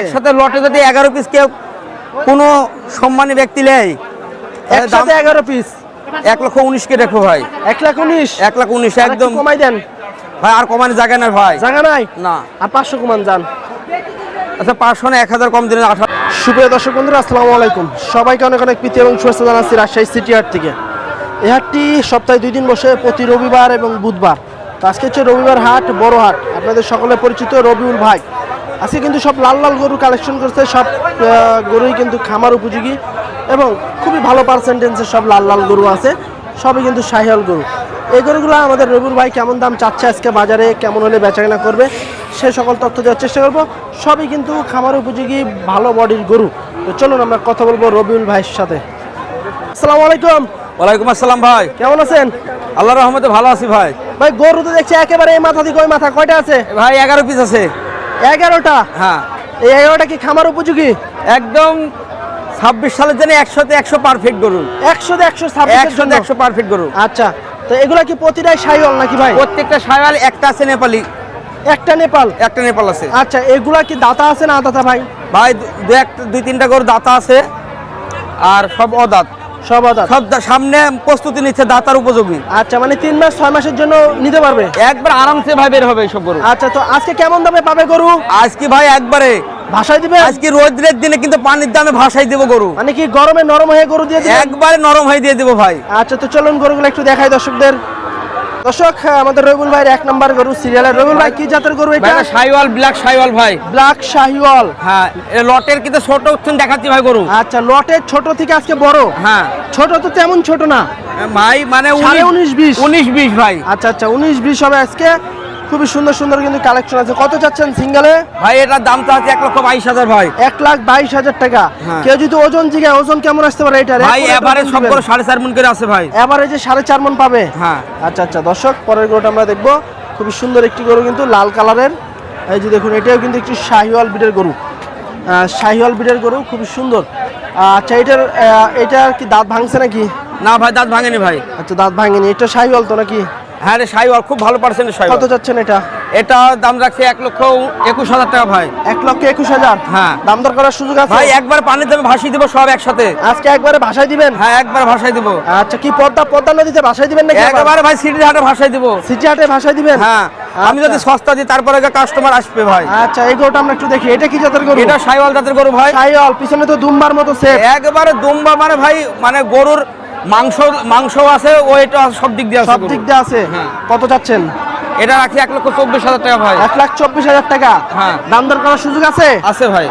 একসাথে লটে যদি এগারো পিস কেউ কোনো সম্মানী ব্যক্তি নেয় একসাথে এগারো পিস এক লক্ষ উনিশকে দেখো ভাই। এক লাখ উনিশ? এক লাখ উনিশ একদম। কমাই দেন। ভাই আর কমানো জায়গা না ভাই। জায়গা নাই? না। আর পাঁচশো কমান যান। আচ্ছা পাঁচশো না এক হাজার কম দিনে আঠারো। সুপ্রিয় দর্শক বন্ধুরা আসসালামু আলাইকুম। সবাইকে অনেক অনেক প্রীতি এবং শুভেচ্ছা জানাচ্ছি রাজশাহী সিটি হাট থেকে। এই হাটটি সপ্তাহে দুই দিন বসে প্রতি রবিবার এবং বুধবার। তো আজকে হচ্ছে রবিবার হাট বড় হাট। আপনাদের সকলে পরিচিত রবিউল ভাই। আজকে কিন্তু সব লাল লাল গরু কালেকশন করছে সব গরুই কিন্তু খামার উপযোগী এবং খুবই ভালো পার্সেন্টেন্সের সব লাল লাল গরু আছে সবই কিন্তু শাহিয়াল গরু। এই গরুগুলো আমাদের রবিউল ভাই কেমন দাম চাচ্ছে আজকে বাজারে কেমন হলে বেচাকেনা করবে সে সকল তথ্য দেওয়ার চেষ্টা করব। সবই কিন্তু খামার উপযোগী ভালো বডির গরু। তো চলুন আমরা কথা বলব রবিউল ভাইয়ের সাথে। আসসালামু আলাইকুম। ওয়ালাইকুম আসসালাম ভাই। কেমন আছেন? আল্লাহ রহমতে ভালো আছি ভাই। ভাই গরু তো দেখছি একেবারে এই মাথা থেকে ওই মাথা কয়টা আছে? ভাই এগারো পিস আছে। এগারোটা? হ্যাঁ। এই এগারোটা কি খামার উপযোগী? একদম ছাব্বিশ সালের জন্য একশোতে একশো পারফেক্ট গরু। একশোতে একশো একশোতে একশো পারফেক্ট গরু। আচ্ছা তো এগুলা কি প্রতিটাই সাইওয়াল নাকি ভাই? প্রত্যেকটা সায়াল একটা আছে নেপালি। একটা নেপাল? একটা নেপাল আছে। আচ্ছা এগুলা কি দাতা আছে না দাতা ভাই? ভাই দু একটা দুই তিনটা গরু দাতা আছে আর সব অদাত। সব দাতা সব সামনে প্রস্তুতি নিচ্ছে দাতার উপযোগী। আচ্ছা মানে তিন মাস ছয় মাসের জন্য নিতে পারবে? একবার আরামসে ভাই বের হবে এইসব গরু। আচ্ছা তো আজকে কেমন দামে পাবে গরু? আজকে ভাই একবারে। ভাষায় দিবে আজকে রোদ্রের দিনে কিন্তু পানির দামে ভাসাই দেবো গরু। মানে কি গরমে নরম হয়ে গরু দিয়ে একবারে নরম হয়ে দিয়ে দেবো ভাই। আচ্ছা তো চলুন গরুগুলো একটু দেখাই দর্শকদের। দর্শক আমাদের রবিউল ভাইয়ের এক নম্বর গরু সিরিয়ালের রবিউল ভাই কি জাতের গরু এটা? সাইওয়াল ব্ল্যাক সাইওয়াল ভাই। ব্ল্যাক শাহিওয়াল। হ্যাঁ লটের কিন্তু ছোট দেখাচ্ছি ভাই গরু। আচ্ছা লটের ছোট থেকে আজকে বড়? হ্যাঁ। ছোট তো তেমন ছোট না। ভাই মানে উনিশ বিশ। উনিশ বিশ ভাই। আচ্ছা আচ্ছা উনিশ বিশ হবে আজকে। খুবই সুন্দর সুন্দর কিন্তু কালেকশন আছে। কত চাচ্ছেন সিঙ্গেলে ভাই এটার দাম তো আছে এক লক্ষ বাইশ হাজার ভাই। এক লাখ বাইশ হাজার টাকা। হ্যাঁ। কেউ যদি ওজন জিগায় ওজন কেমন আসতে পারে এটা ভাই এবারে সব গরু সাড়ে চার মন করে আছে ভাই। এভারেজে সাড়ে চার মন পাবে? হ্যাঁ। আচ্ছা আচ্ছা দর্শক পরের গরুটা আমরা দেখব। খুবই সুন্দর একটি গরু কিন্তু লাল কালারের। এই যে দেখুন এটাও কিন্তু একটি শাহিওয়াল বিটের গরু। শাহিওয়াল বিডের গরু খুবই সুন্দর। আচ্ছা এটার এটার কি দাঁত ভাঙছে নাকি? না ভাই দাঁত ভাঙেনি ভাই। আচ্ছা দাঁত ভাঙেনি। এটা শাহিওয়াল তো নাকি? হ্যাঁ রে সাইওয়াল খুব ভালো পার্সেন্টের কত যাচ্ছেন এটা? এটা দাম রাখছে এক লক্ষ একুশ হাজার টাকা ভাই। এক লক্ষ একুশ হাজার? হ্যাঁ। দাম দর করার সুযোগ আছে? ভাই একবার পানির দামে ভাসিয়ে দেবো সব একসাথে। আজকে একবারে ভাষায় দিবেন? হ্যাঁ একবার ভাসাই দেবো। আচ্ছা কি পদ্মা পদ্মা নদীতে ভাষায় দিবেন নাকি একবারে ভাই সিটির হাটে ভাসাই দেবো। সিটি হাটে ভাষায় দিবেন? হ্যাঁ আমি যদি আচ্ছা। সস্তা দিই তারপরে কাস্টমার আসবে ভাই। আচ্ছা এই গরুটা আমরা একটু দেখি। এটা কি জাতের গরু? এটা সাইওয়াল জাতের গরু ভাই। শাহিওয়াল পিছনে তো দুম্বার মতো সেফ একবারে দুম্বা মানে ভাই মানে গরুর মাংস মাংস আছে সব দিক দিয়ে সব দিক দিয়ে আছে? হ্যাঁ। কত চাচ্ছেন? এটা রাখি এক লক্ষ চব্বিশ হাজার টাকা ভাই। এক লাখ চব্বিশ হাজার টাকা? হ্যাঁ। দাম দর করার সুযোগ আছে? আছে ভাই।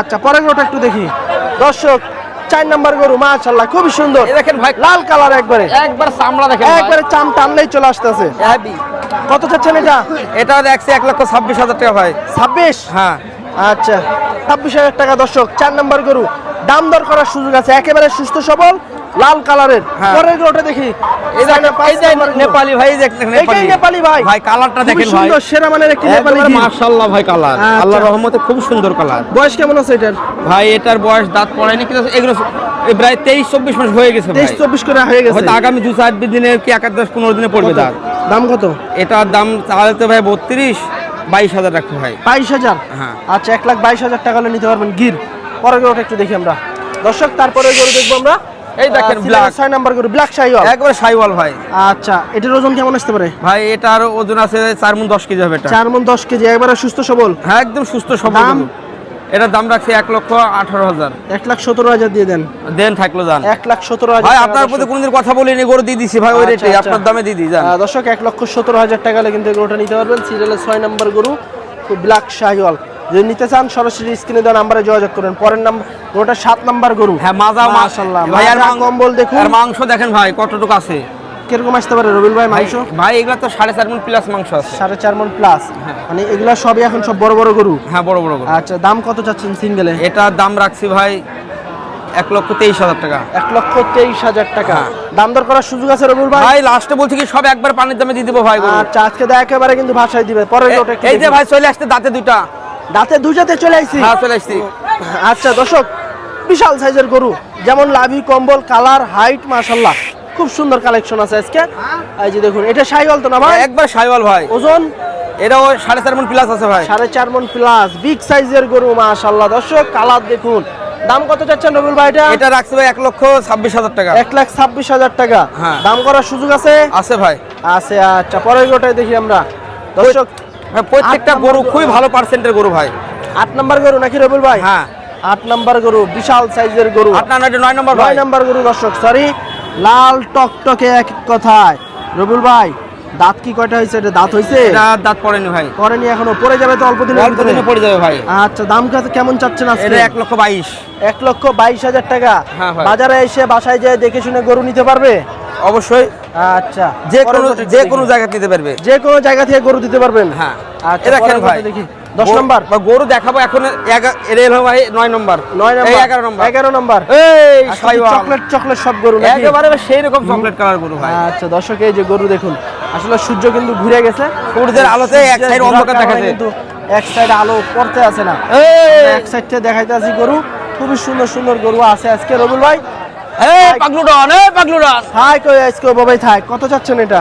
আচ্ছা পরের গরুটা একটু দেখি। দর্শক চার নাম্বার গরু সুন্দর। দেখেন ভাই লাল কালার একবারে। একবার চামড়া দেখেন। একবারে চাম টানলেই চলে আসতেছে। কত চাচ্ছেন এটা? এটা দেখছি এক লক্ষ ছাব্বিশ হাজার টাকা ভাই। ছাব্বিশ? হ্যাঁ। আচ্ছা ছাব্বিশ হাজার টাকা দর্শক চার নাম্বার গরু। দাম দর করার সুযোগ আছে একেবারে সুস্থ সবল লাল কালারের। হ্যাঁ। পরের গরুটা দেখি। নেপালি ভাই দেখেন নেপালি। ভাই। ভাই কালারটা দেখেন ভাই। সুন্দর সেরা মানের একটি নেপালি মাশাআল্লাহ ভাই কালার। আচ্ছা। আল্লাহর রহমতে খুব সুন্দর কালার। বয়স কেমন আছে এটার? ভাই এটার বয়স দাঁত পড়ায়নি কিন্তু এগুলো প্রায় তেইশ চব্বিশ মাস হয়ে গেছে ভাই। তেইশ চব্বিশ করে হয়ে গেছে। হয়তো আগামী দু চার দিনে কি এক আধ দশ পনেরো দিনে পড়বে দাঁত। দাম কত? এটার দাম তাহলে তো ভাই বত্রিশ বাইশ হাজার রাখতে ভাই। বাইশ হাজার? হ্যাঁ। আচ্ছা এক লাখ বাইশ হাজার টাকা নিতে পারবেন গির। পরের গরুটা একটু দেখি আমরা। দর্শক তারপরে গরু দেখব আমরা। এই দেখেন, black। ছয় নাম্বার গরু ব্ল্যাক শাহিওয়াল একবারে সাইওয়াল ভাই। আচ্ছা এটার ওজন কেমন আসতে পারে? ভাই এটার ওজন আছে চার মন দশ কেজি হবে এটা। চার মন দশ কেজি একবারে সুস্থ সবল? হ্যাঁ একদম সুস্থ সবল দাম? দাম রাখছে এক লক্ষ আঠারো হাজার। এক লাখ সতেরো হাজার দিয়ে দেন। দেন থাকল যান। এক লাখ সতেরো হাজার ভাই আপনার প্রতি কোনদিন কথা বলিনি গরু দিয়ে দিছি ভাই ওই আচ্ছা, রেটে আচ্ছা। আপনার দামে দিয়ে দিই যান। দর্শক এক লক্ষ সতেরো হাজার টাকা কিন্তু গরুটা নিতে পারবেন। সিরিয়ালের ছয় নম্বর গরু খুব ব্ল্যাক শাহিওয়াল যদি নিতে চান সরাসরি স্ক্রিনে দেওয়া নাম্বারে যোগাযোগ করেন। পরের নাম্বার গরুটা সাত নাম্বার গরু। হ্যাঁ মাজা মাশাআল্লাহ ভাই আর কম্বল দেখুন। আর মাংস দেখেন ভাই কতটুকু আছে? কীরকম আসতে পারে রবিল ভাই মাংস? ভাই এগুলা তো সাড়ে চার মন প্লাস মাংস আছে। সাড়ে চার মন প্লাস মানে এগুলা সবই এখন সব বড় বড় গরু? হ্যাঁ বড় বড় গরু। আচ্ছা দাম কত চাচ্ছেন সিঙ্গেলে? এটার দাম রাখছি ভাই এক লক্ষ তেইশ হাজার টাকা। এক লক্ষ তেইশ হাজার টাকা। হ্যাঁ। দাম দর করার সুযোগ আছে রবিল ভাই? ভাই লাস্টে বলছি কি সব একবার পানির দামে দিয়ে দিবো ভাই আচ্ছা আজকে দেখ একেবারে কিন্তু ভাষায় দিবে। গরুটা এই যে ভাই চলে আসতে দাঁতে দুইটা। দাঁতে দুজাতে চলে আইছি? হ্যাঁ চলে আসছি। আচ্ছা দর্শক বিশাল সাইজের গরু। যেমন লাভি কম্বল কালার হাইট মাশাল্লাহ খুব সুন্দর কালেকশন আছে আজকে। এই যে দেখুন এটা সাইওয়াল তো না ভাই? একবার সাইওয়াল ভাই। ওজন? এটাও সাড়ে চার মন প্লাস আছে ভাই। সাড়ে চার মন প্লাস বিগ সাইজের গরু মাশাল্লাহ দর্শক কালার দেখুন। দাম কত চাচ্ছেন রবিউল ভাই এটা? এটা রাখছে ভাই এক লক্ষ ছাব্বিশ হাজার টাকা। এক লাখ ছাব্বিশ হাজার টাকা। হ্যাঁ। দাম করার সুযোগ আছে? আছে ভাই। আছে আচ্ছা পরের গোটাই দেখি আমরা। দর্শক প্রত্যেকটা গরু খুবই ভালো পার্সেন্টের গরু ভাই। আট নাম্বার গরু নাকি রবিউল ভাই? হ্যাঁ। আট নাম্বার গরু বিশাল সাইজের গরু। আট নয়, নয় নম্বর গরু দর্শক সরি লাল টকটকে এক কথায়। রবিউল ভাই দাঁত কি কয়টা হয়েছে? এটা দাঁত হয়েছে? এটা দাঁত পড়েনি ভাই। করেনি এখনও পড়ে যাবে তো অল্প দিনে পড়ে যাবে ভাই। আচ্ছা দাম কেমন চাচ্ছেন আজকে? এটা এক লক্ষ বাইশ। এক লক্ষ বাইশ হাজার টাকা। হ্যাঁ, বাজারে এসে বাসায় যেয়ে দেখে শুনে গরু নিতে পারবে? অবশ্যই। আচ্ছা। যে কোনো যে কোনো জায়গা নিতে পারবে। যে কোনো জায়গা থেকে গরু দিতে পারবেন? হ্যাঁ। আচ্ছা দেখি। দশ নম্বর। বা গরু দেখাবো এখন হলো ভাই নয় নম্বর। নয় নম্বর। এগারো নম্বর। এগারো নম্বর। এই সাইওয়াল। চকলেট চকলেট সব গরু একেবারে সেই রকম চকলেট কালার গরু ভাই। আচ্ছা দর্শক এই যে গরু দেখুন আসলে সূর্য কিন্তু ঘুরে গেছে। সূর্যের আলোতে এক সাইড অন্ধকার কিন্তু এক সাইড আলো পড়তে আছে না। এক সাইড থেকে দেখাইতে আছি গরু। খুবই সুন্দর সুন্দর গরু আছে আজকে রবুল ভাই। এই পাগলুডন এই পাগলুডন। হাই কই আজকে বাবাই থাক। কত চাচ্ছেন এটা?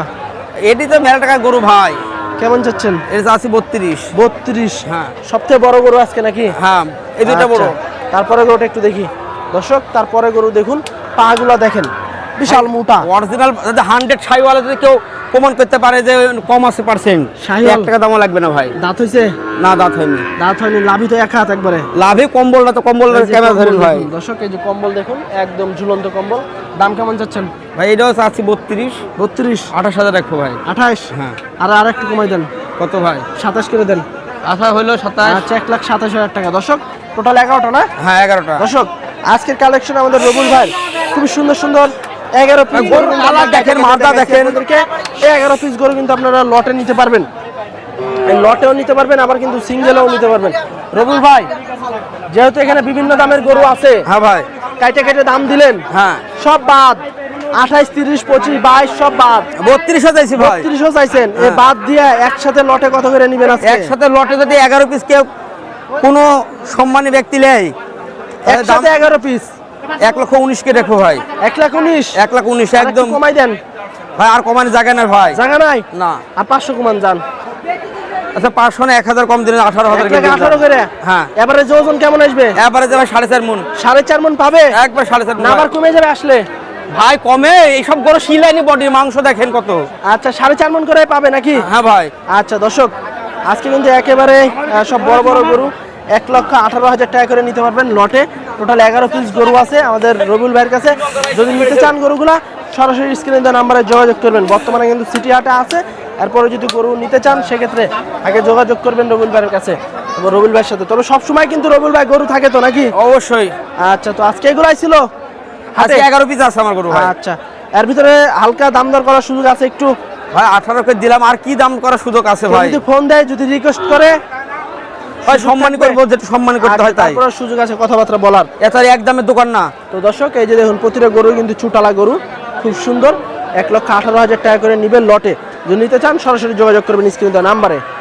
এটি তো মেলা টাকার গরু ভাই। কেমন যাচ্ছেন এটা আছে বত্রিশ। বত্রিশ। হ্যাঁ। সবথেকে বড় গরু আজকে নাকি? হ্যাঁ এই দুইটা বড়। আচ্ছা, তারপরে গরুটা একটু দেখি। দর্শক তারপরে গরু দেখুন পাগুলা দেখেন। বিশাল মোটা। অরিজিনাল হান্ড্রেড ছাইওয়ালা যদি কেউ প্রমাণ করতে পারে যে কম আছে পার্সেন্ট? এক টাকা দামও লাগবে না ভাই। দাঁত হয়েছে না দাঁত হয়নি। দাঁত হয়নি লাভি তো এক হাত একবারে। লাভে কম্বল না তো কম্বল ক্যামেরা ধরেন ভাই। দর্শক এই যে কম্বল দেখুন একদম ঝুলন্ত কম্বল। দাম কেমন যাচ্ছেন ভাই এটাও চাচ্ছি বত্রিশ। বত্রিশ। আঠাশ হাজার রাখব ভাই। আঠাশ? হ্যাঁ। আর আর একটু কমাই দেন। কত ভাই? সাতাশ করে দেন। আশা হইল সাতাশ। আচ্ছা এক লাখ সাতাশ হাজার টাকা। দর্শক টোটাল এগারোটা না? হ্যাঁ এগারোটা। দর্শক আজকের কালেকশন আমাদের রবুল ভাই। খুবই সুন্দর সুন্দর এগারো পিস দেখেন, দেখেন। এগারো পিস গরু কিন্তু আপনারা লটে নিতে পারবেন। লটেও নিতে পারবেন আবার কিন্তু সিঙ্গেলেও নিতে পারবেন। রবুল ভাই যেহেতু এখানে বিভিন্ন দামের গরু আছে হ্যাঁ ভাই। কাইটে কেটে দাম দিলেন। হ্যাঁ। সব বাদ। আঠাইশ তিরিশ পঁচিশ বাইশ সব বাদ। বত্রিশও চাইছি বত্রিশও চাইছেন। এ হ্যাঁ। বাদ দিয়ে একসাথে লটে কত করে নিবেন একসাথে লটে যদি এগারো পিস কেউ কোনো সম্মানী ব্যক্তি নেয় দাম একসাথে এগারো পিস এক লক্ষ উনিশকে দেখো ভাই। এক লাখ উনিশ? এক লাখ উনিশ একদম। কমাই দেন। ভাই আর কমানি জায়গা না ভাই। জায়গা নাই? না। আর পাঁচশো কমান যান। আচ্ছা পাঁচশো না এক হাজার কম দিলে আঠারো হাজার আঠারো করে? হ্যাঁ। এবারে ওজন কেমন আসবে? এবারে যাবে সাড়ে চার মন। সাড়ে চার মন পাবে? একবার সাড়ে চার মণ। না আবার কমে যাবে আসলে? ভাই কমে? এইসব গরু শিলাইনি বডির মাংস দেখেন কত। আচ্ছা সাড়ে চার মন করে পাবে নাকি? হ্যাঁ ভাই। আচ্ছা দর্শক আজকে কিন্তু একেবারে সব বড় বড় গরু এক লক্ষ আঠারো হাজার টাকা করে নিতে পারবেন লটে। টোটাল এগারো পিস গরু আছে আমাদের রবিউল ভাইয়ের কাছে। যদি নিতে চান গরুগুলা সরাসরি স্ক্রিনে দেওয়া নাম্বারে যোগাযোগ করবেন। বর্তমানে কিন্তু সিটি হাটে আছে। এরপরে যদি গরু নিতে চান সেক্ষেত্রে আগে যোগাযোগ করবেন রবিউল ভাইয়ের কাছে রবিউল ভাইয়ের সাথে। তবে সবসময় কিন্তু রবিউল ভাই গরু থাকে তো নাকি? অবশ্যই। আচ্ছা তো আজকে এগুলাই ছিল? আজকে এগারো পিস আছে আমার গরু আচ্ছা এর ভিতরে হালকা দাম দর করার সুযোগ আছে একটু? ভাই আঠারো দিলাম আর কি দাম করার সুযোগ আছে ভাই? যদি ফোন দেয় যদি রিকোয়েস্ট করে ভাই সম্মান। করব যেটা সম্মান করতে হয় তাই। সুযোগ আছে কথাবার্তা বলার। এটার এক দামের দোকান না। তো দর্শক এই যে দেখুন প্রতিটা গরু কিন্তু চুটালা গরু খুব সুন্দর। এক লক্ষ আঠারো হাজার টাকা করে নিবেন লটে। যদি নিতে চান সরাসরি যোগাযোগ করবেন স্ক্রিন নাম্বারে।